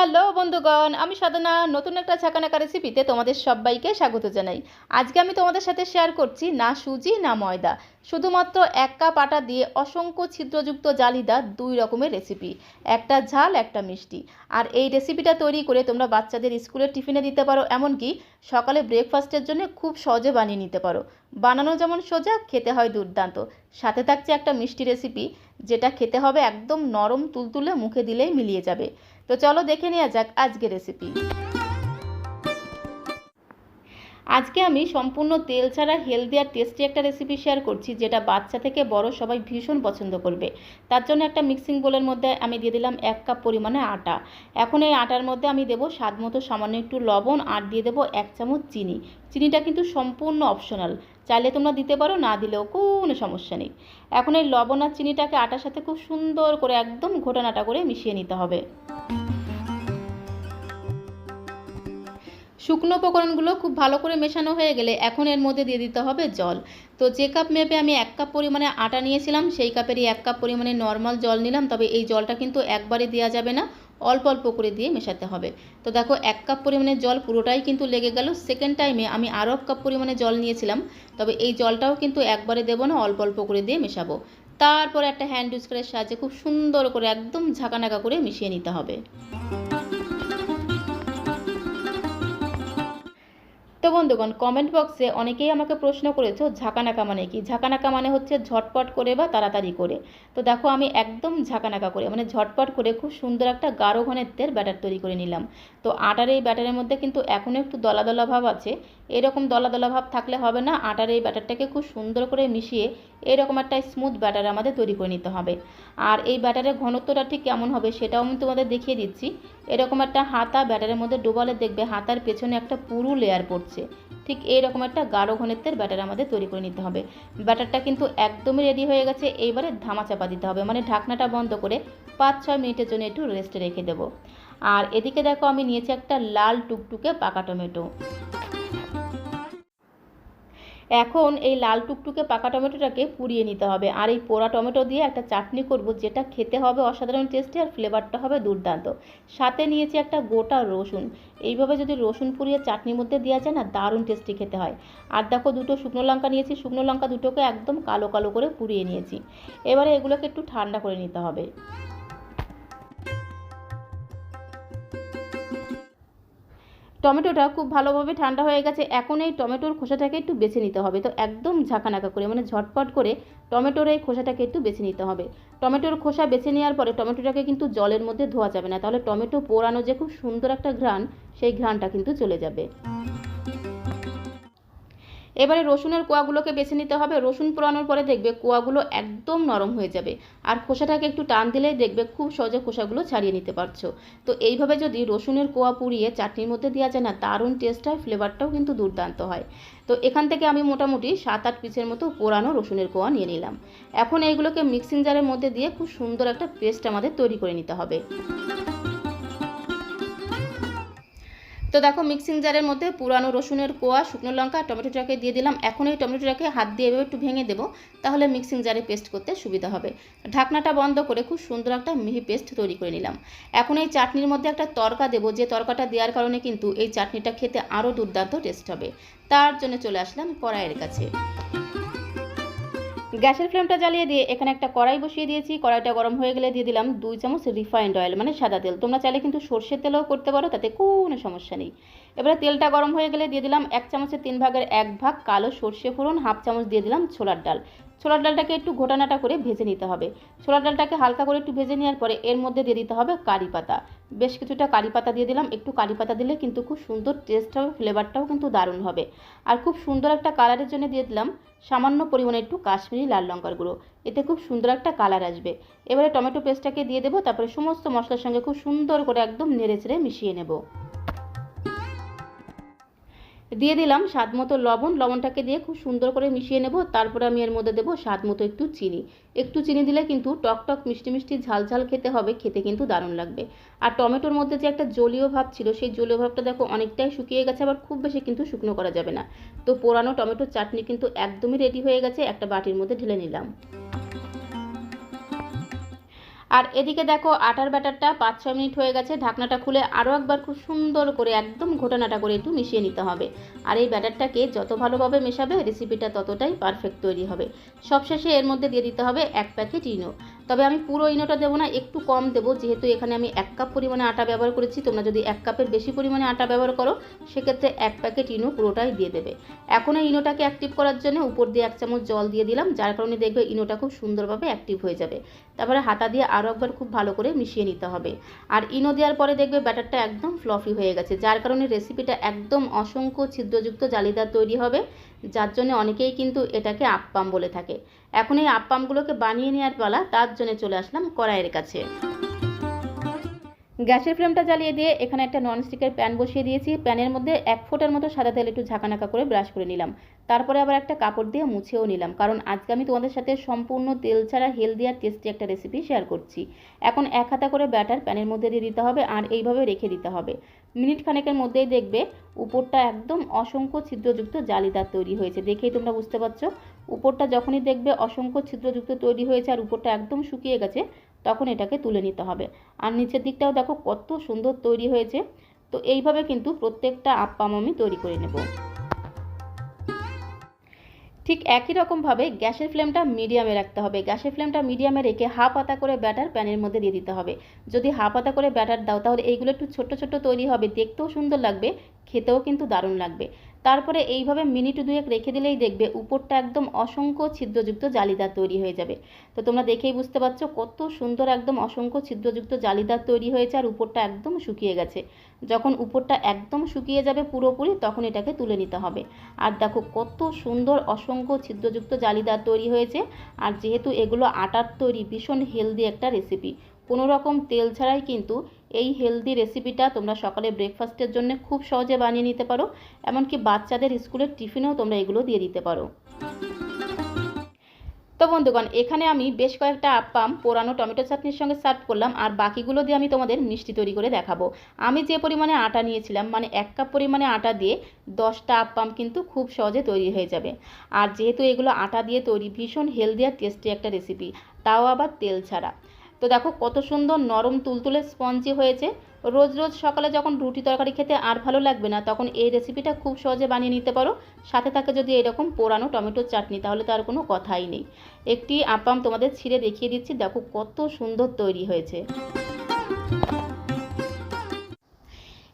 Hello বন্ধুগণ, আমি সাধনা, নতুন একটা ছাকানাকা রেসিপিতে তোমাদের সবাইকে স্বাগত জানাই। আজকে আমি তোমাদের সাথে শেয়ার করছি না সুজি, না ময়দা। শুধুমাত্র এক কাপ আটা দিয়ে অসংখ্য ছিদ্রযুক্ত জালিদা দুই রকমের রেসিপি একটা ঝাল, একটা মিষ্টি। আর এই রেসিপিটা তৈরি করে তোমরা বাচ্চাদের স্কুলের টিফিনে দিতে পারো, এমনকি সকালে ব্রেকফাস্টের জন্য খুব সহজে বানিয়ে নিতে পারো। বানানো যেমন সোজা, খেতে হয় দুর্দান্ত। সাথে থাকছে একটা মিষ্টি রেসিপি যেটা খেতে হবে একদম নরম, তুলতুলে, মুখে দিলেই মিলিয়ে যাবে। তো চলো দেখে নেওয়া যাক আজকের রেসিপি আজকে আমি সম্পূর্ণ তেল ছাড়া হেলদি আর টেস্টি একটা রেসিপি শেয়ার করছি, যেটা বাচ্চা থেকে বড় সবাই ভীষণ পছন্দ করবে। তার জন্য একটা মিক্সিং বোলের মধ্যে আমি দিয়ে দিলাম এক কাপ পরিমাণে আটা। এখন এই আটার মধ্যে আমি দেবো স্বাদ মতো সামান্য একটু লবণ আর দিয়ে দেবো এক চামচ চিনি। চিনিটা কিন্তু সম্পূর্ণ অপশনাল চাইলে তোমরা দিতে পারো, না দিলেও কোনো সমস্যা নেই। এখন এই লবণ আর চিনিটাকে আটার সাথে খুব সুন্দর করে একদম ঘোটানাটা করে মিশিয়ে নিতে হবে। শুকনো উপকরণগুলো খুব ভালো করে মেশানো হয়ে গেলে এখন এর মধ্যে দিয়ে দিতে হবে জল। তো যে কাপ মেপে আমি এক কাপ পরিমাণে আটা নিয়েছিলাম, সেই কাপেরই এক কাপ পরিমাণে নর্মাল জল নিলাম, তবে এই জলটা কিন্তু একবারে দেওয়া যাবে না, অল্প অল্প করে দিয়ে মেশাতে হবে। তো দেখো, এক কাপ পরিমাণে জল পুরোটাই কিন্তু লেগে গেল। সেকেন্ড টাইমে আমি আরও এক কাপ পরিমাণে জল নিয়েছিলাম, তবে এই জলটাও কিন্তু একবারে দেবো না, অল্প অল্প করে দিয়ে মেশাবো। তারপর একটা হ্যান্ড উস্কারের সাহায্যে খুব সুন্দর করে, একদম ঝাঁকানাকা করে মিশিয়ে নিতে হবে। তো বন্ধুগণ কমেন্ট বক্সে অনেকেই আমাকে প্রশ্ন করেছ, ঝাঁকানাকা মানে কি? ঝাঁকানাকা মানে হচ্ছে ঝটপট করে বা তাড়াতাড়ি করে। তো দেখো, আমি একদম ঝাঁকানাকা করে মানে ঝটপট করে খুব সুন্দর একটা গাঢ় ঘনত্বের ব্যাটার তৈরি করে নিলাম। তো আটার এই ব্যাটারের মধ্যে কিন্তু এখনও একটু দলা দলা ভাব আছে। এরকম দলা দলা ভাব থাকলে হবে না। আটার এই ব্যাটারটাকে খুব সুন্দর করে মিশিয়ে এরকম একটা স্মুথ ব্যাটার আমাদের তৈরি করে নিতে হবে। আর এই ব্যাটারের ঘনত্বটা ঠিক কেমন হবে সেটাও আমি তোমাদের দেখিয়ে দিচ্ছি। এরকম একটা হাতা ব্যাটারের মধ্যে ডোবালে দেখবে হাতার পেছনে একটা পুরু লেয়ার পড়ছে। ঠিক এইরকম একটা গাঢ় ঘনত্বের ব্যাটার আমাদের তৈরি করে নিতে হবে। ব্যাটারটা কিন্তু একদমই রেডি হয়ে গেছে। এইবারে ধামা চাপা দিতে হবে। মানে ঢাকনাটা বন্ধ করে পাঁচ ছয় মিনিটের জন্য একটু রেস্টে রেখে দেবো। আর এদিকে দেখো আমি নিয়েছি একটা লাল টুকটুকে পাকা টমেটো। এখন এই লাল টুকটুকে পাকা টমেটোটাকে পুড়িয়ে নিতে হবে। আর এই পোড়া টমেটো দিয়ে একটা চাটনি করব, যেটা খেতে হবে অসাধারণ টেস্টি আর ফ্লেভারটা হবে দুর্দান্ত। সাথে নিয়েছি একটা গোটা রসুন। এইভাবে যদি রসুন পুড়িয়ে চাটনির মধ্যে দেওয়া যায় না, দারুণ টেস্টি খেতে হয়। আর দেখো দুটো শুকনো লঙ্কা নিয়েছি, শুকনো লঙ্কা দুটোকে একদম কালো কালো করে পুড়িয়ে নিয়েছি। এবারে এগুলোকে একটু ঠান্ডা করে নিতে হবে। টমেটোটা খুব ভালোভাবে ঠান্ডা হয়ে গেছে। এখন এই টমেটোর খোসাটাকে একটু বেছে নিতে হবে। তো একদম ঝাঁকানাকা করে মানে ঝটপট করে টমেটোর এই খোসাটাকে একটু বেছে নিতে হবে। টমেটোর খোসা বেছে নেওয়ার পরে টমেটোটাকে কিন্তু জলের মধ্যে ধোয়া যাবে না। তাহলে টমেটো পোড়ানো যে খুব সুন্দর একটা ঘ্রাণ, সেই ঘ্রাণটা কিন্তু চলে যাবে। এবারে রসুনের কোয়াগুলোকে বেছে নিতে হবে। রসুন পোড়ানোর পরে দেখবে কোয়াগুলো একদম নরম হয়ে যাবে। আর খোসাটাকে একটু টান দিলেই দেখবে খুব সহজে খোসাগুলো ছাড়িয়ে নিতে পারছ। তো এইভাবে যদি রসুনের কোয়া পুড়িয়ে চাটনির মধ্যে দেওয়া যায় না, দারুণ টেস্ট হয় ফ্লেভারটাও কিন্তু দুর্দান্ত হয়। তো এখান থেকে আমি মোটামুটি সাত আট পিসের মতো পোড়ানো রসুনের কোয়া নিয়ে নিলাম। এখন এইগুলোকে মিক্সিং জারের মধ্যে দিয়ে খুব সুন্দর একটা পেস্ট আমাদের তৈরি করে নিতে হবে। তো দেখো মিক্সিং জারের মধ্যে পুরানো রসুনের কোয়া, শুকনো লঙ্কা টমেটোটাকে দিয়ে দিলাম। এখন এই টমেটোটাকে হাত দিয়ে এভাবে একটু ভেঙে দেবো, তাহলে মিক্সিং জারে পেস্ট করতে সুবিধা হবে। ঢাকনাটা বন্ধ করে খুব সুন্দর একটা মিহি পেস্ট তৈরি করে নিলাম। এখন এই চাটনির মধ্যে একটা তরকা দেবো, যে তরকাটা দেওয়ার কারণে কিন্তু এই চাটনিটা খেতে আরও দুর্দান্ত টেস্ট হবে। তার জন্য চলে আসলাম কড়াইয়ের কাছে। গ্যাসের ফ্লেমটা জ্বালিয়ে দিয়ে এখানে একটা কড়াই বসিয়ে দিয়েছি। কড়াইটা গরম হয়ে গেলে দিয়ে দিলাম দুই চামচ রিফাইন্ড অয়েল মানে সাদা তেল। তোমরা চাইলে কিন্তু সর্ষের তেলও করতে পারো, তাতে কোনো সমস্যা নেই। এবারে তেলটা গরম হয়ে গেলে দিয়ে দিলাম এক চামচের তিন ভাগের এক ভাগ কালো সর্ষে ফোড়ন, হাফ চামচ দিয়ে দিলাম ছোলার ডাল। ছোলার ডালটাকে একটু ঘোটানাটা করে ভেজে নিতে হবে। ছোলার ডালটাকে হালকা করে একটু ভেজে নেওয়ার পরে এর মধ্যে দিয়ে দিতে হবে কারি পাতা। বেশ কিছুটা কারি পাতা দিয়ে দিলাম। একটু কারি পাতা দিলে কিন্তু খুব সুন্দর টেস্ট হবে ফ্লেভারটাও কিন্তু দারুণ হবে। আর খুব সুন্দর একটা কালারের জন্য দিয়ে দিলাম সামান্য পরিমাণে একটু কাশ্মীরি লাল লঙ্কার গুঁড়ো। এতে খুব সুন্দর একটা কালার আসবে। এবারে টমেটো পেস্টটাকে দিয়ে দেবো, তারপরে সমস্ত মশলার সঙ্গে খুব সুন্দর করে একদম নেড়ে চেড়ে মিশিয়ে নেব। দিয়ে দিলাম স্বাদ মতো লবণ। লবণটাকে দিয়ে খুব সুন্দর করে মিশিয়ে নেব। তারপরে আমি এর মধ্যে দেবো স্বাদ মতো একটু চিনি। একটু চিনি দিলে কিন্তু টক টক, মিষ্টি মিষ্টি, ঝাল ঝাল খেতে হবে। খেতে কিন্তু দারুণ লাগবে। আর টমেটোর মধ্যে যে একটা জলীয় ভাব ছিল, সেই জলীয় ভাবটা দেখো অনেকটাই শুকিয়ে গেছে, আবার খুব বেশি কিন্তু শুকনো করা যাবে না। তো পোড়ানো টমেটোর চাটনি কিন্তু একদমই রেডি হয়ে গেছে। একটা বাটির মধ্যে ঢেলে নিলাম। আর এদিকে দেখো আটার ব্যাটারটা পাঁচ, ছয় মিনিট হয়ে গেছে, ঢাকনাটা খুলে আরও একবার খুব সুন্দর করে একদম ঘটনাটা করে একটু মিশিয়ে নিতে হবে। আর এই ব্যাটারটাকে যত ভালোভাবে মেশাবে রেসিপিটা ততটাই পারফেক্ট তৈরি হবে। সবশেষে এর মধ্যে দিয়ে দিতে হবে এক প্যাকেট ইনো। তবে আমি পুরো ইনোটা দেবো না, একটু কম দেবো। যেহেতু এখানে আমি এক কাপ পরিমাণে আটা ব্যবহার করেছি, তোমরা যদি এক কাপের বেশি পরিমাণে আটা ব্যবহার করো, সেক্ষেত্রে এক প্যাকেট ইনো পুরোটাই দিয়ে দেবে। এখন এই ইনোটাকে অ্যাক্টিভ করার জন্য উপর দিয়ে এক চামচ জল দিয়ে দিলাম, যার কারণে দেখবে ইনোটা খুব সুন্দরভাবে অ্যাক্টিভ হয়ে যাবে। তারপরে হাতা দিয়ে আরও একবার খুব ভালো করে মিশিয়ে নিতে হবে। আর ইনো দেওয়ার পরে দেখবে ব্যাটারটা একদম ফ্লফি হয়ে গেছে, যার কারণে রেসিপিটা একদম অসংখ্য ছিদ্রযুক্ত জালিদার তৈরি হবে, যার জন্য অনেকেই কিন্তু এটাকে আপ্পাম বলে থাকে। এখন এই আপ্পামগুলোকে বানিয়ে নেওয়ার পালা, তার জন্য চলে আসলাম কড়াইয়ের কাছে। গ্যাসের ফ্লেমটা জ্বালিয়ে দিয়ে এখানে একটা ননস্টিকের প্যান বসিয়ে দিয়েছি। প্যানের মধ্যে এক ফোঁটার মতো সাদা তেল একটু ঝাঁকানাকা করে ব্রাশ করে নিলাম। তারপরে আবার একটা কাপড় দিয়ে মুছেও নিলাম। কারণ আজকে আমি তোমাদের সাথে সম্পূর্ণ তেল ছাড়া হেলদি আর টেস্টি একটা রেসিপি শেয়ার করছি। এখন এক হাতা করে ব্যাটার প্যানের মধ্যে দিয়ে দিতে হবে আর এইভাবে রেখে দিতে হবে। মিনিট খানেকের মধ্যেই দেখবে উপরটা একদম অসংখ্য ছিদ্রযুক্ত জালিদার তৈরি হয়েছে। দেখেই তোমরা বুঝতে পারছ, উপরটা যখনই দেখবে অসংখ্য ছিদ্রযুক্ত তৈরি হয়েছে আর উপরটা একদম শুকিয়ে গেছে, তখন এটাকে তুলে নিতে হবে। আর নিচের দিকটাও দেখো কত সুন্দর তৈরি হয়েছে। তো এইভাবে কিন্তু প্রত্যেকটা আপ্পাম আমি তৈরি করে নেব। ঠিক একই রকমভাবে গ্যাসের ফ্লেমটা মিডিয়ামে রাখতে হবে। গ্যাসের ফ্লেমটা মিডিয়ামে রেখে হাফ পাতা করে ব্যাটার প্যানের মধ্যে দিয়ে দিতে হবে। যদি হাফ পাতা করে ব্যাটার দাও, তাহলে এইগুলো একটু ছোট্ট ছোট্ট তৈরি হবে। দেখতেও সুন্দর লাগবে, খেতেও কিন্তু দারুণ লাগবে। তারপরে এইভাবে মিনিট দুয়েক রেখে দিলেই দেখবে উপরটা একদম অসংখ্য ছিদ্রযুক্ত জালিদার তৈরি হয়ে যাবে। তো তোমরা দেখেই বুঝতে পারছ কত সুন্দর একদম অসংখ্য ছিদ্রযুক্ত জালিদার তৈরি হয়েছে আর উপরটা একদম শুকিয়ে গেছে। যখন উপরটা একদম শুকিয়ে যাবে পুরোপুরি, তখন এটাকে তুলে নিতে হবে। আর দেখো কত সুন্দর অসংখ্য ছিদ্রযুক্ত জালিদার তৈরি হয়েছে। আর যেহেতু এগুলো আটার তৈরি, ভীষণ হেলদি একটা রেসিপি কোনো রকম তেল ছাড়াই কিন্তু এই হেলদি রেসিপিটা তোমরা সকালে ব্রেকফাস্টের জন্য খুব সহজে বানিয়ে নিতে পারো। এমনকি বাচ্চাদের স্কুলের টিফিনেও তোমরা এগুলো দিয়ে দিতে পারো। তো বন্ধুগণ, এখানে আমি বেশ কয়েকটা আপ্পাম পোড়ানো টমেটো চাটনির সঙ্গে সার্ভ করলাম, আর বাকিগুলো দিয়ে আমি তোমাদের মিষ্টি তৈরি করে দেখাবো। আমি যে পরিমাণে আটা নিয়েছিলাম মানে এক কাপ পরিমাণে আটা দিয়ে দশটা আপ্পাম কিন্তু খুব সহজে তৈরি হয়ে যাবে। আর যেহেতু এগুলো আটা দিয়ে তৈরি ভীষণ হেলদি আর টেস্টি একটা রেসিপি তাও আবার তেল ছাড়া। তো দেখো কত সুন্দর নরম তুলতুলে স্পঞ্জি হয়েছে। রোজ রোজ সকালে যখন রুটি তরকারি খেতে আর ভালো লাগবে না, তখন এই রেসিপিটা খুব সহজে বানিয়ে নিতে পারো। সাথে থাকে যদি এরকম পোড়ানো টমেটোর চাটনি, তাহলে তো আর কোনো কথাই নেই। একটি আপাম তোমাদের ছিঁড়ে দেখিয়ে দিচ্ছি, দেখো কত সুন্দর তৈরি হয়েছে।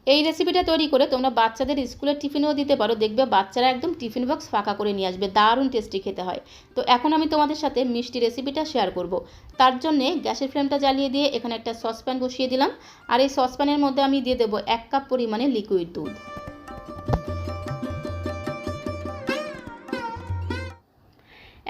এই রেসিপিটা তৈরি করে তোমরা বাচ্চাদের স্কুলের টিফিনও দিতে পারো। দেখবে বাচ্চারা একদম টিফিন বক্স ফাঁকা করে নিয়ে আসবে। দারুণ টেস্টি খেতে হয়। তো এখন আমি তোমাদের সাথে মিষ্টি রেসিপিটা শেয়ার করব। তার জন্যে গ্যাসের ফ্লেমটা জ্বালিয়ে দিয়ে এখানে একটা সসপ্যান বসিয়ে দিলাম। আর এই সসপ্যানের মধ্যে আমি দিয়ে দেবো এক কাপ পরিমাণে লিকুইড দুধ।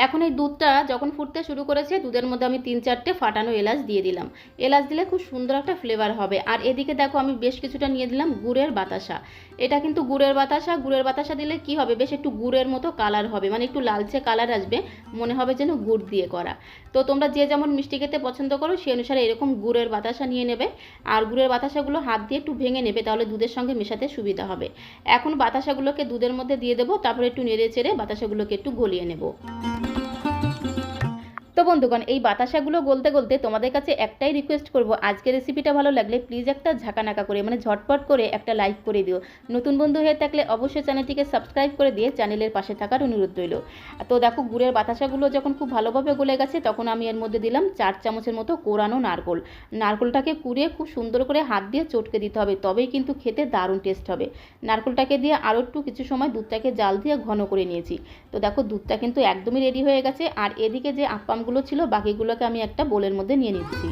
এখন এই দুধটা যখন ফুটতে শুরু করেছে, দুধের মধ্যে আমি তিন চারটে ফাটানো এলাচ দিয়ে দিলাম। এলাচ দিলে খুব সুন্দর একটা ফ্লেভার হবে। আর এদিকে দেখো, আমি বেশ কিছুটা নিয়ে দিলাম গুড়ের বাতাসা। এটা কিন্তু গুড়ের বাতাসা। গুড়ের বাতাসা দিলে কি হবে? বেশ একটু গুড়ের মতো কালার হবে। মানে একটু লালচে কালার আসবে। মনে হবে যেন গুড় দিয়ে করা। তো তোমরা যে যেমন মিষ্টি খেতে পছন্দ করো, সেই অনুসারে এরকম গুড়ের বাতাসা নিয়ে নেবে। আর গুড়ের বাতাসাগুলো হাত দিয়ে একটু ভেঙে নেবে, তাহলে দুধের সঙ্গে মেশাতে সুবিধা হবে। এখন বাতাসাগুলোকে দুধের মধ্যে দিয়ে দেবো। তারপরে একটু নেড়ে চেড়ে বাতাসাগুলোকে একটু গলিয়ে নেব। বন্ধুগণ, এই বাতাসাগুলো গলতে গলতে তোমাদের কাছে একটাই রিকোয়েস্ট করব। আজকের রেসিপিটা ভালো লাগলে প্লিজ একটা ঝাঁকানাকা করে মানে ঝটপট করে একটা লাইক করে দিও। নতুন বন্ধু হয়ে থাকলে অবশ্যই চ্যানেলটিকে সাবস্ক্রাইব করে দিয়ে চ্যানেলের পাশে থাকার অনুরোধ রইল। তো দেখো, গুড়ের বাতাসাগুলো যখন খুব ভালোভাবে গলে গেছে, তখন আমি এর মধ্যে দিলাম চার চামচের মতো কোরানো নারকোল। নারকোলটাকে কুড়িয়ে খুব সুন্দর করে হাত দিয়ে চটকে দিতে হবে, তবেই কিন্তু খেতে দারুণ টেস্ট হবে। নারকোলটাকে দিয়ে আরও একটু কিছু সময় দুধটাকে জাল দিয়ে ঘন করে নিয়েছি। তো দেখো, দুধটা কিন্তু একদমই রেডি হয়ে গেছে। আর এদিকে যে আপ্পাম আপ্পামগুলো ছিল, বাকিগুলোকে আমি একটা বোলের মধ্যে নিয়ে নিচ্ছি।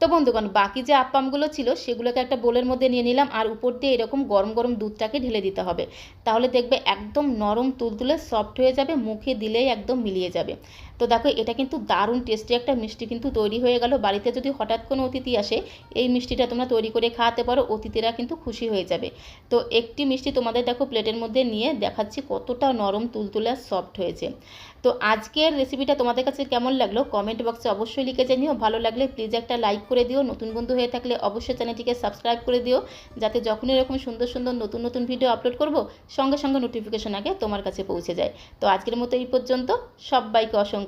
তো বন্ধুগণ, বাকি যে আপ্পামগুলো ছিল, সেগুলোকে একটা বোলের মধ্যে নিয়ে নিলাম, আর উপর দিয়ে এরকম গরম গরম দুধটাকে ঢেলে দিতে হবে। তাহলে দেখবে একদম নরম তুলতুলে সফট হয়ে যাবে, মুখে দিলেই একদম মিলিয়ে যাবে। তো দেখো, এটা কিন্তু দারুণ টেস্টি একটা মিষ্টি কিন্তু তৈরি হয়ে গেল। বাড়িতে যদি হঠাৎ কোনো অতিথি আসে, এই মিষ্টিটা তোমরা তৈরি করে খাওয়াতে পারো, অতিথিরা কিন্তু খুশি হয়ে যাবে। তো একটি মিষ্টি তোমাদের দেখো প্লেটের মধ্যে নিয়ে দেখাচ্ছি কতটা নরম, তুলতুলে সফট হয়েছে। তো আজকের রেসিপিটা তোমাদের কাছে কেমন লাগল? কমেন্ট বক্সে অবশ্যই লিখে জানিও। ভালো লাগলে প্লিজ একটা লাইক করে দিও। নতুন বন্ধু হয়ে থাকলে অবশ্যই চ্যানেলটিকে সাবস্ক্রাইব করে দিও। যাতে যখন এরকম সুন্দর সুন্দর, নতুন নতুন ভিডিও আপলোড করব, সঙ্গে সঙ্গে নোটিফিকেশন আগে তোমার কাছে পৌঁছে যায়। তো আজকের মতো এই পর্যন্ত। সবাইকে অসংখ্য